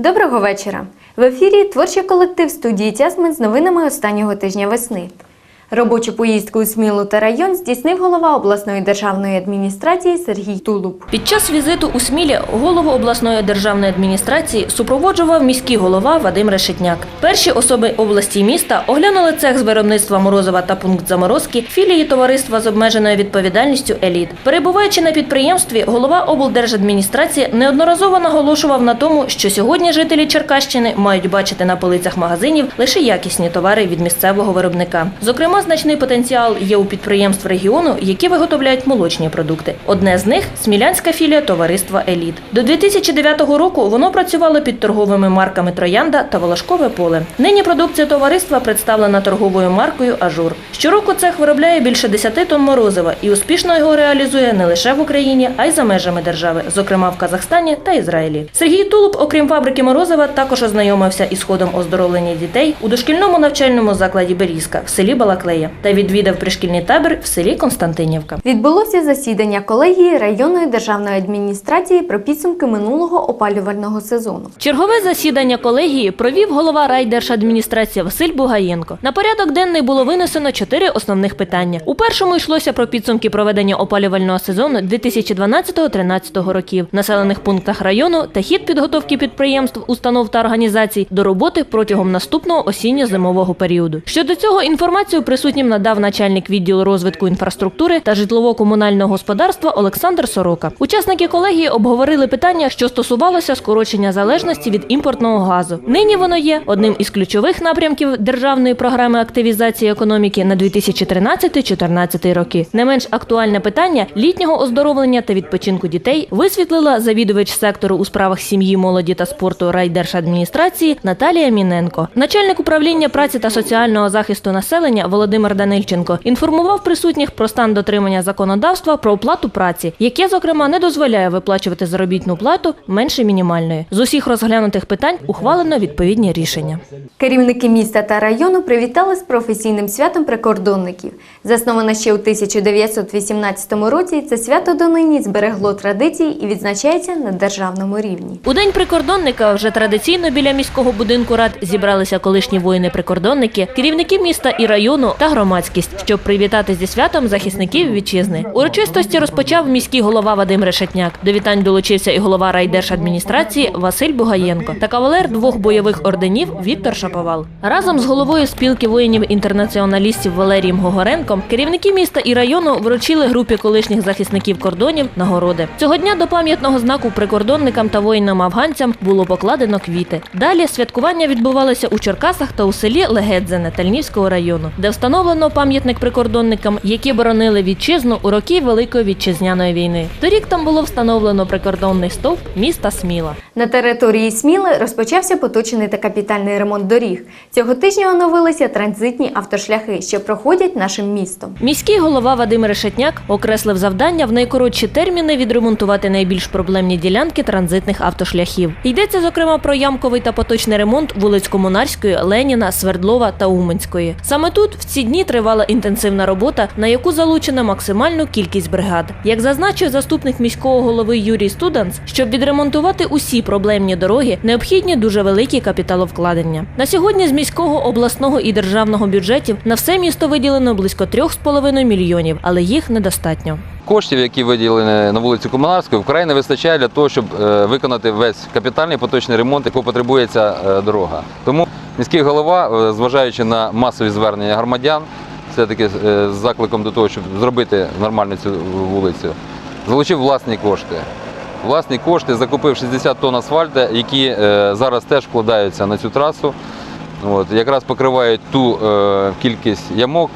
Доброго вечора. В ефірі творчий колектив студії Тясмин з новинами останнього тижня весни. Робочу поїздку у Смілу та район здійснив голова обласної державної адміністрації Сергій Тулуб. Під час візиту у Смілі голову обласної державної адміністрації супроводжував міський голова Вадим Решетняк. Перші особи області міста оглянули цех з виробництва морозива та пункт заморозки філії товариства з обмеженою відповідальністю Еліт. Перебуваючи на підприємстві, голова облдержадміністрації неодноразово наголошував на тому, що сьогодні жителі Черкащини мають бачити на полицях магазинів лише якісні товари від місцевого виробника. Зокрема, значний потенціал є у підприємств регіону, які виготовляють молочні продукти. Одне з них смілянська філія товариства Еліт. До 2009 року воно працювало під торговими марками Троянда та Волошкове поле. Нині продукція товариства представлена торговою маркою Ажур. Щороку цех виробляє більше 10 тонн морозива і успішно його реалізує не лише в Україні, а й за межами держави, зокрема в Казахстані та Ізраїлі. Сергій Тулуб, окрім фабрики морозива, також ознайомився із ходом оздоровлення дітей у дошкільному навчальному закладі Берізка в селі Балаклея та відвідав пришкільний табір в селі Константинівка. Відбулося засідання колегії районної державної адміністрації про підсумки минулого опалювального сезону. Чергове засідання колегії провів голова райдержадміністрації Василь Бугаєнко. На порядок денний було винесено чотири основних питання. У першому йшлося про підсумки проведення опалювального сезону 2012-2013 років населених пунктах району та хід підготовки підприємств, установ та організацій до роботи протягом наступного осінньо-зимового періоду. Щодо цього інформацію присутнім надав начальник відділу розвитку інфраструктури та житлово-комунального господарства Олександр Сорока. Учасники колегії обговорили питання, що стосувалося скорочення залежності від імпортного газу. Нині воно є одним із ключових напрямків державної програми активізації економіки на 2013-2014 роки. Не менш актуальне питання літнього оздоровлення та відпочинку дітей висвітлила завідувач сектору у справах сім'ї, молоді та спорту райдержадміністрації Наталія Міненко. Начальник управління праці та соціального захисту населення Володимир Данильченко інформував присутніх про стан дотримання законодавства про оплату праці, яке, зокрема, не дозволяє виплачувати заробітну плату менше мінімальної. З усіх розглянутих питань ухвалено відповідні рішення. Керівники міста та району привітали з професійним святом прикордонників. Засноване ще у 1918 році, це свято донині зберегло традиції і відзначається на державному рівні. У день прикордонника вже традиційно біля міського будинку рад зібралися колишні воїни-прикордонники, керівники міста і району та громадськість, щоб привітати зі святом захисників вітчизни. Урочистості розпочав міський голова Вадим Решетняк. До вітань долучився і голова райдержадміністрації Василь Бугаєнко та кавалер двох бойових орденів Віктор Шаповал. Разом з головою спілки воїнів-інтернаціоналістів Валерієм Гогоренком керівники міста і району вручили групі колишніх захисників кордонів нагороди. Цього дня до пам'ятного знаку прикордонникам та воїнам-афганцям було покладено квіти. Далі святкування відбувалося у Черкасах та у селі Легедзене Тальнівського району, де встановлено пам'ятник прикордонникам, які боронили вітчизну у роки Великої вітчизняної війни. Торік там було встановлено прикордонний стовп міста Сміла. На території Сміли розпочався поточений та капітальний ремонт доріг. Цього тижня оновилися транзитні автошляхи, що проходять нашим містом. Міський голова Вадим Решетняк окреслив завдання в найкоротші терміни відремонтувати найбільш проблемні ділянки транзитних автошляхів. Йдеться зокрема про ямковий та поточний ремонт вулиць Комунарської, Леніна, Свердлова та Уменської. Саме тут в ці дні тривала інтенсивна робота, на яку залучена максимальну кількість бригад. Як зазначив заступник міського голови Юрій Студанс, щоб відремонтувати усі проблемні дороги, необхідні дуже великі капіталовкладення. На сьогодні з міського, обласного і державного бюджетів на все місто виділено близько 3,5 мільйонів, але їх недостатньо. Коштів, які виділені на вулиці Комунарської, вкрай не вистачає для того, щоб е, виконати весь капітальний поточний ремонт, якого потребує ця е, дорога. Тому міський голова, е, зважаючи на масові звернення громадян, все-таки е, з закликом до того, щоб зробити нормальну цю вулицю, залучив власні кошти. Власні кошти закупив 60 тонн асфальту, які е, зараз теж вкладаються на цю трасу. От, якраз покривають ту кількість ямок,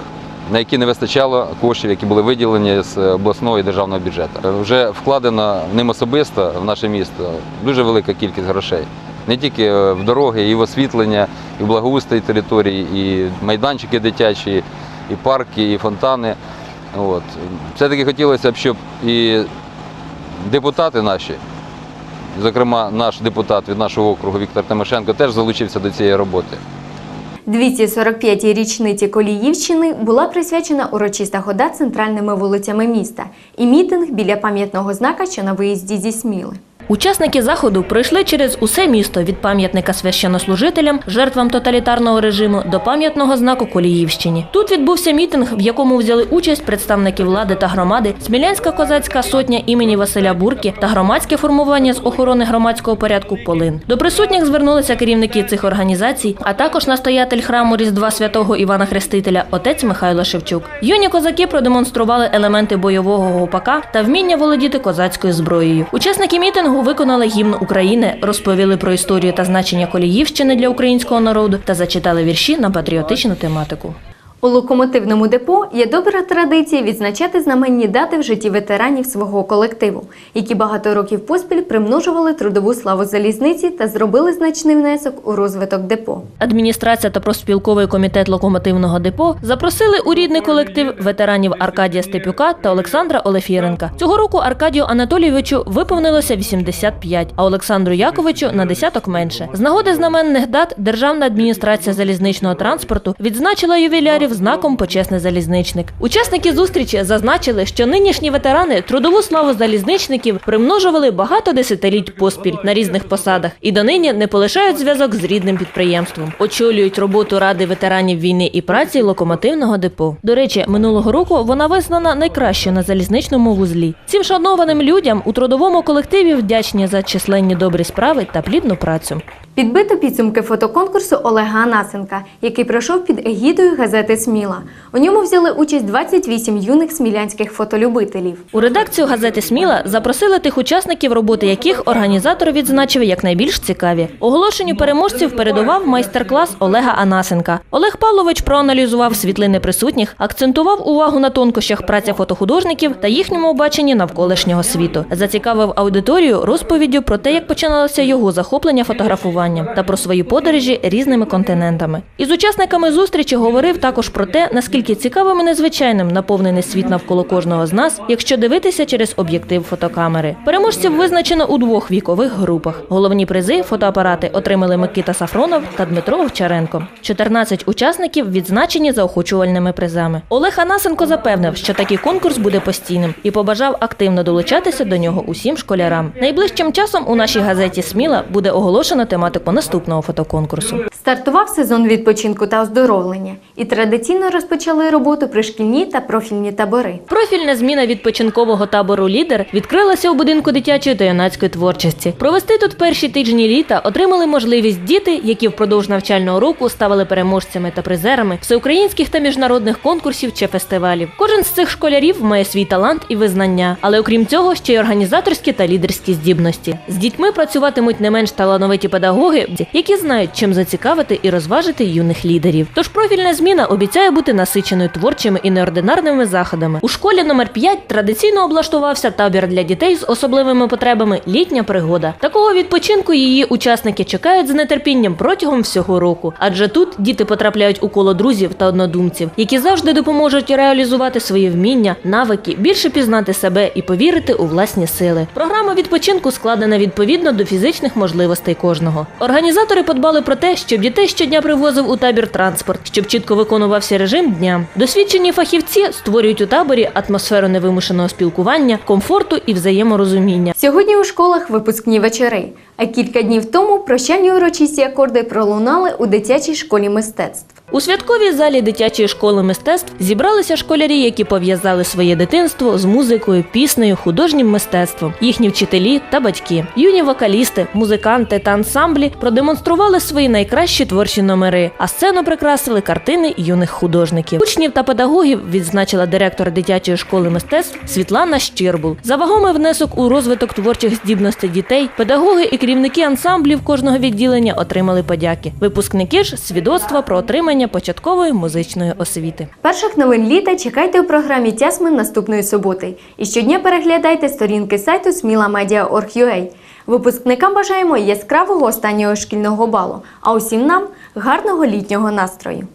на які не вистачало коштів, які були виділені з обласного і державного бюджету. Вже вкладено ним особисто в наше місто дуже велика кількість грошей. Не тільки е, в дороги, і в освітлення, і в благоустрій території, і майданчики дитячі, і парки, і фонтани. Все-таки хотілося б, щоб і депутати наші, зокрема наш депутат від нашого округу Віктор Тимошенко, теж залучився до цієї роботи. 245-й річниці Коліївщини була присвячена урочиста хода центральними вулицями міста і мітинг біля пам'ятного знака, що на виїзді зі Сміли. Учасники заходу пройшли через усе місто від пам'ятника священнослужителям, жертвам тоталітарного режиму до пам'ятного знаку Коліївщині. Тут відбувся мітинг, в якому взяли участь представники влади та громади, Смілянська козацька сотня імені Василя Бурки та громадське формування з охорони громадського порядку Полин. До присутніх звернулися керівники цих організацій, а також настоятель храму Різдва святого Івана Хрестителя, отець Михайло Шевчук. Юні козаки продемонстрували елементи бойового гопака та вміння володіти козацькою зброєю. Учасники мітингу виконали гімн України, розповіли про історію та значення Коліївщини для українського народу та зачитали вірші на патріотичну тематику. У локомотивному депо є добра традиція відзначати знаменні дати в житті ветеранів свого колективу, які багато років поспіль примножували трудову славу залізниці та зробили значний внесок у розвиток депо. Адміністрація та профспілковий комітет локомотивного депо запросили у рідний колектив ветеранів Аркадія Степюка та Олександра Олефіренка. Цього року Аркадію Анатолійовичу виповнилося 85, а Олександру Яковичу на десяток менше. З нагоди знаменних дат Державна адміністрація залізничного транспорту відзначила ювілярів знаком почесний залізничник. Учасники зустрічі зазначили, що нинішні ветерани трудову славу залізничників примножували багато десятиліть поспіль на різних посадах і донині не полишають зв'язок з рідним підприємством. Очолюють роботу ради ветеранів війни і праці локомотивного депо. До речі, минулого року вона визнана найкращою на залізничному вузлі. Цим шанованим людям у трудовому колективі вдячні за численні добрі справи та плідну працю. Підбито підсумки фотоконкурсу Олега Анасенка, який пройшов під егідою газети Сміла. У ньому взяли участь 28 юних смілянських фотолюбителів. У редакцію газети Сміла запросили тих учасників, роботи яких організатор відзначив як найбільш цікаві. Оголошенню переможців передував майстер-клас Олега Анасенка. Олег Павлович проаналізував світлини присутніх, акцентував увагу на тонкощах праці фотохудожників та їхньому баченні навколишнього світу. Зацікавив аудиторію розповіддю про те, як починалося його захоплення фотографуванням та про свої подорожі різними континентами. Із учасниками зустрічі говорив також про те, наскільки цікавим і незвичайним наповнений світ навколо кожного з нас, якщо дивитися через об'єктив фотокамери. Переможців визначено у двох вікових групах. Головні призи фотоапарати отримали Микита Сафронов та Дмитро Овчаренко. 14 учасників відзначені заохочувальними призами. Олег Анасенко запевнив, що такий конкурс буде постійним і побажав активно долучатися до нього усім школярам. Найближчим часом у нашій газеті Сміла буде оголошено тематику наступного фотоконкурсу. Стартував сезон відпочинку та оздоровлення, і традиційно розпочали роботу пришкільні та профільні табори. Профільна зміна відпочинкового табору Лідер відкрилася у будинку дитячої та юнацької творчості. Провести тут перші тижні літа отримали можливість діти, які впродовж навчального року ставали переможцями та призерами всеукраїнських та міжнародних конкурсів чи фестивалів. Кожен з цих школярів має свій талант і визнання, але окрім цього, ще й організаторські та лідерські здібності. З дітьми працюватимуть не менш талановиті педагоги, які знають, чим зацікавити і розважити юних лідерів. Тож профільна зміна обіцяє бути насиченою творчими і неординарними заходами. У школі номер 5 традиційно облаштувався табір для дітей з особливими потребами літня пригода. Такого відпочинку її учасники чекають з нетерпінням протягом всього року, адже тут діти потрапляють у коло друзів та однодумців, які завжди допоможуть реалізувати свої вміння, навики, більше пізнати себе і повірити у власні сили. Програма відпочинку складена відповідно до фізичних можливостей кожного. Організатори подбали про те, щоб дітей щодня привозив у табір транспорт, щоб чітко виконувався режим дня. Досвідчені фахівці створюють у таборі атмосферу невимушеного спілкування, комфорту і взаєморозуміння. Сьогодні у школах випускні вечори, а кілька днів тому прощальні урочисті акорди пролунали у дитячій школі мистецтв. У святковій залі дитячої школи мистецтв зібралися школярі, які пов'язали своє дитинство з музикою, піснею, художнім мистецтвом, їхні вчителі та батьки. Юні вокалісти, музиканти та ансамблі продемонстрували свої найкращі творчі номери, а сцену прикрасили картини юних художників. Учнів та педагогів відзначила директор дитячої школи мистецтв Світлана Щирбул. За вагомий внесок у розвиток творчих здібностей дітей, педагоги і керівники ансамблів кожного відділення отримали подяки. Випускники ж свідоцтва про отримання початкової музичної освіти. Перших новин літа чекайте у програмі Тясмин наступної суботи. І щодня переглядайте сторінки сайту smilamedia.org.ua. Випускникам бажаємо яскравого останнього шкільного балу, а усім нам гарного літнього настрою.